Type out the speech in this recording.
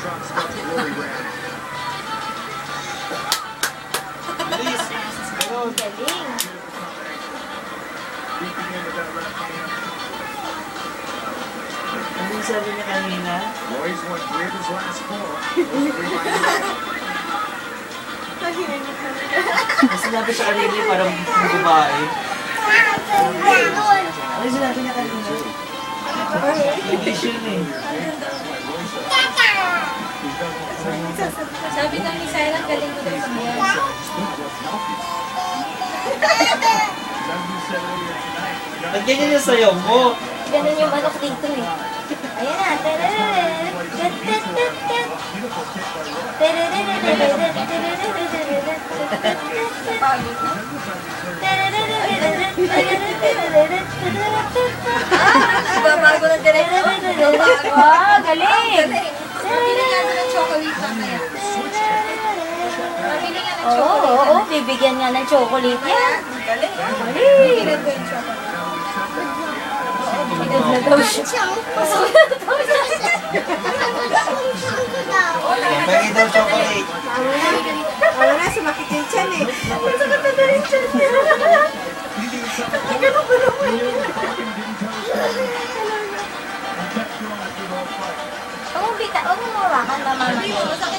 Bilis. Ganun. Galing. Ano yung sabi niya kanina? Boys went of his last four. Mas sinabi siya kanina parang babae. Ano sinabi niya kanina? English yun eh. Sabi ng ni Sarah, galing ko daw sa mga. Ba't ganyan yung sayaw mo? Ganun yung manok dito eh. Ayan na. Tararara. Oo, oo, oo, bibigyan nga ng chocolate yan. Galing. Galing. Ko chocolate. Pinag na daw siya. Pagay daw chocolate. Wala na, sumakit yung tiyan eh. Oo, bita. Oo, mawakan tama Hindi mo, masakit na yung tiyan